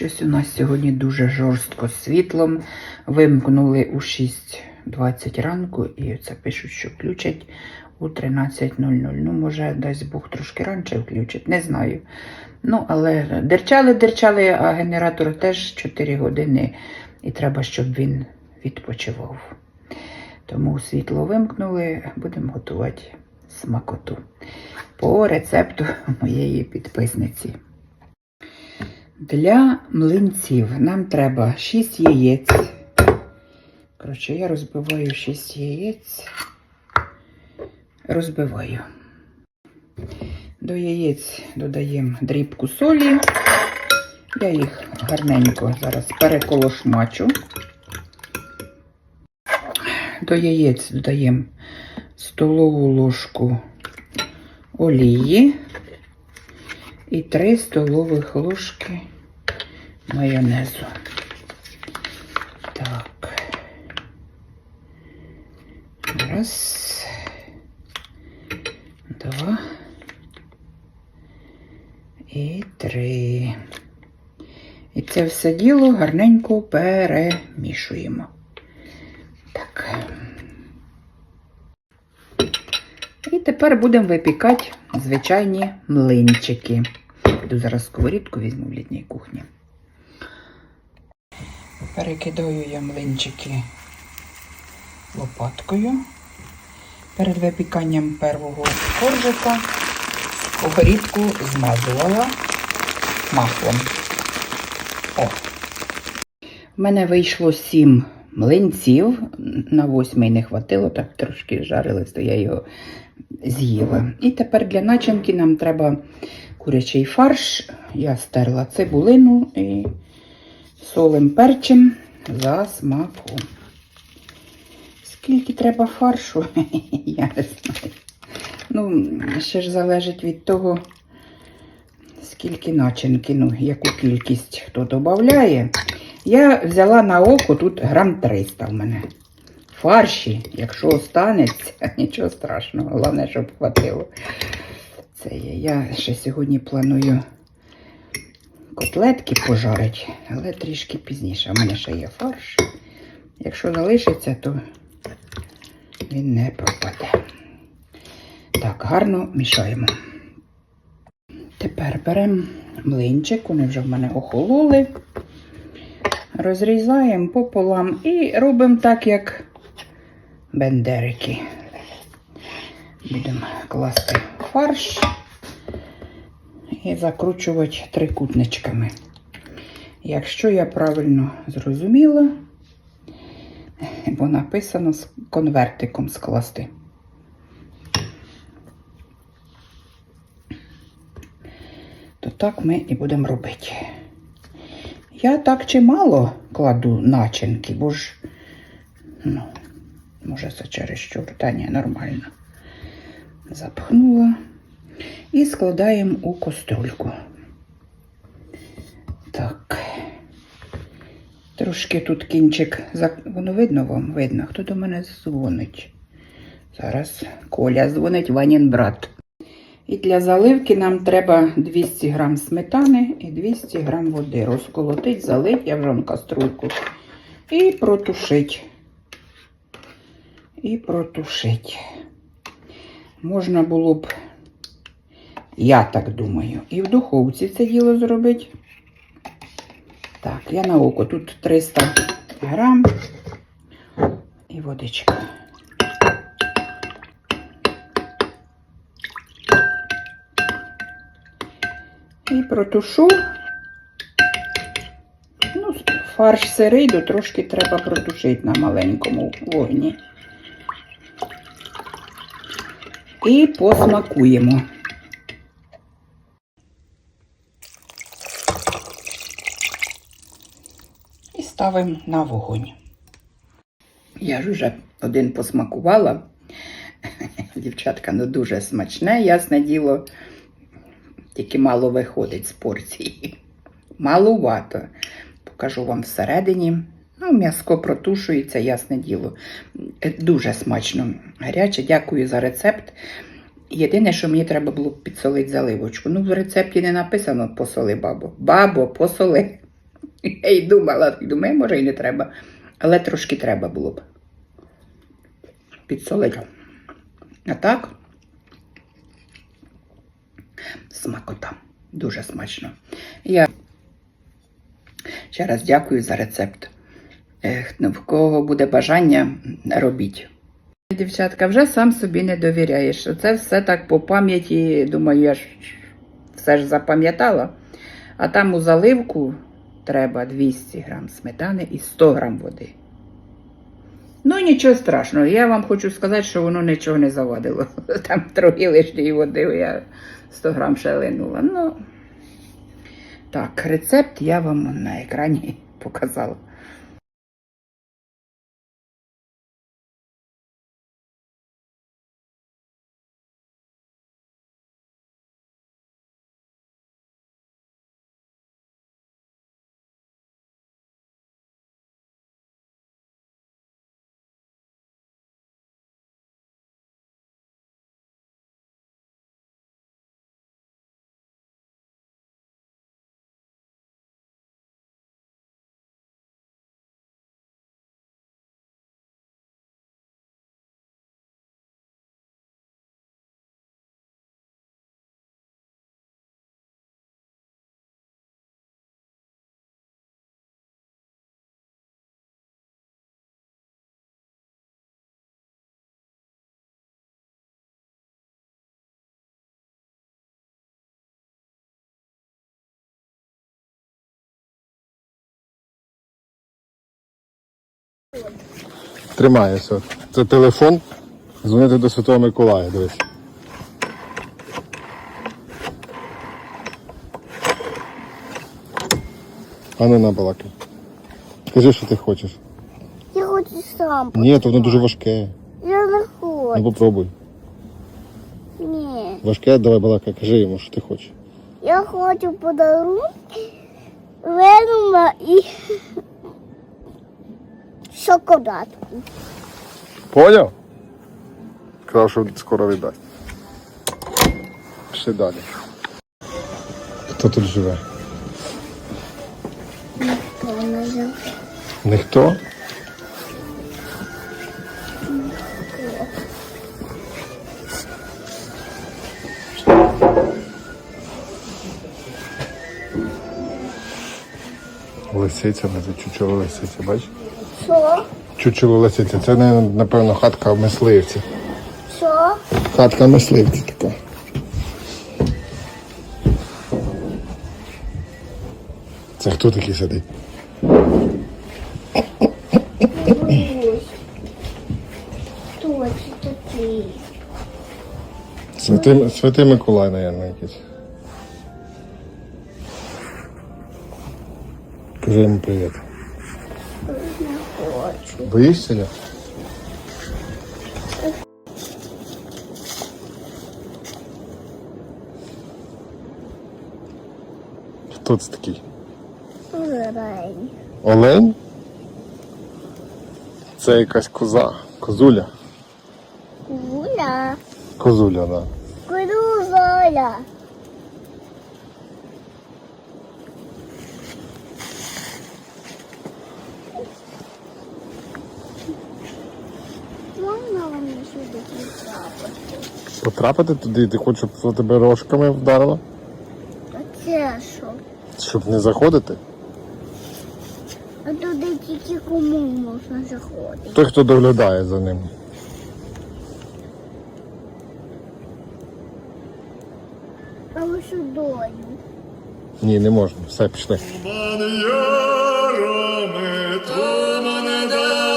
Щось у нас сьогодні дуже жорстко з світлом. Вимкнули у 6.20 ранку і це пишуть, що включать у 13.00. Ну, може, дасть Бог трошки раніше включить, не знаю. Ну, але дерчали, дерчали, а генератор теж 4 години, і треба, щоб він відпочивав. Тому світло вимкнули, будемо готувати смакоту по рецепту моєї підписниці. Для млинців нам треба 6 яєць. Коротше, я розбиваю 6 яєць. Розбиваю. До яєць додаємо дрібку солі. Я їх гарненько зараз переколошмачу. До яєць додаємо столову ложку олії і 3 столових ложки майонезу. Так. Раз. Два. І три. І це все діло гарненько перемішуємо. Так. І тепер будемо випікати звичайні млинчики. Йду зараз сковорідку візьму в літній кухні. Перекидаю я млинчики лопаткою. Перед випіканням первого коржика сковорідку змазувала маслом. О. У мене вийшло сім млинців. На восьмий не хватило, так трошки жарились, то я його з'їла. І тепер для начинки нам треба курячий фарш. Я стерла цибулину і солим перчим за смаком. Скільки треба фаршу, я не знаю. Ну, ще ж залежить від того, скільки начинки, ну, яку кількість хто додає. Я взяла на око тут грам 300 в мене. Фарші, якщо останеться, нічого страшного, головне, щоб хватило. Це є. Я ще сьогодні планую котлетки пожарити, але трішки пізніше. У мене ще є фарш. Якщо залишиться, то він не пропаде. Так, гарно мішаємо. Тепер беремо млинчик, вони вже в мене охололи. Розрізаємо пополам і робимо так, як бендерики. Будемо класти фарш і закручувати трикутничками. Якщо я правильно зрозуміла, бо написано з конвертиком скласти. То так ми і будемо робити. Я так чимало кладу начинки, бо ж, ну, може, це чересчур, та ні, нормально. Запхнула і складаємо у каструльку. Так. Трошки тут кінчик, воно видно вам? Видно, хто до мене дзвонить. Зараз Коля дзвонить Ванін брат. І для заливки нам треба 200 грам сметани і 200 грам води. Розколотить, залить, я вже вон каструльку. І протушить. І протушить. Можна було б, я так думаю, і в духовці це діло зробити. Так, я на око. Тут 300 грам і водичка. І протушу. Ну, фарш сирий, то трошки треба протушити на маленькому вогні. І посмакуємо. І ставимо на вогонь. Я ж вже один посмакувала. Дівчатка, ну дуже смачне, ясне діло, тільки мало виходить з порції. Малувато. Покажу вам всередині. Ну, м'яско протушується, ясне діло. Е, Дуже смачно. Гаряче, дякую за рецепт. Єдине, що мені треба було підсолити заливочку. Ну, в рецепті не написано посоли, бабо. Бабо, посоли. Я й думала, думаю, може і не треба. Але трошки треба було б. Підсолити. А так, смакота. Дуже смачно. Я ще раз дякую за рецепт. Ех, ну, в кого буде бажання, робіть. Дівчатка, вже сам собі не довіряєш. Оце все так по пам'яті, думаю, я ж все ж запам'ятала. А там у заливку треба 200 грам сметани і 100 грам води. Ну, нічого страшного. Я вам хочу сказати, що воно нічого не завадило. Там трохи лишньої води, я 100 грам ще. Ну, так, рецепт я вам на екрані показала. Тримається. Це телефон. Дзвонити до Святого Миколая, дивись. А ну на балаки. Скажи, що ти хочеш. Я хочу сам. Ні, то воно дуже важке. Я не Ну хочу. попробуй. Ні. Важке, давай балака, кажи йому, що ти хочеш. Я хочу подарунки Венома і шоколадку. Поняв? Сказав, що скоро віддасть. Пішли далі. Хто тут живе? Ніхто? Лисиця, не це лисиця, бачиш? Що? Чучело лисиця. Це, напевно, хатка мисливців. Що? Хатка мисливців така. Це хто такий сидить? Хто це такий? Святий, Святий Миколай, наверное, якийсь. Кажи йому привіт. Хочу. Боїшся? Ля? Хто це такий? Олень. Олень? Це якась коза. Козуля. Гуля. Козуля, да. Кузоля. Можна мені сюди потрапити? Потрапити туди, ти хочеш, щоб тебе рожками вдарило? А це що? Щоб не заходити? А туди тільки кому можна заходити? Той, хто доглядає за ним. А ви що доню? Ні, не можна. Все, пішли. Ярами, тумане далиною,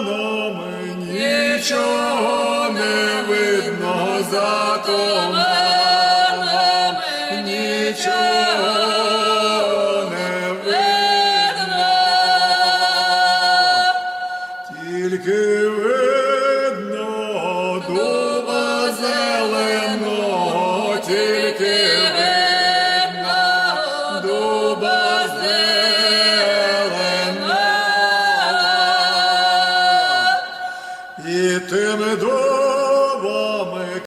Мені нічого не видно, за туманами нічого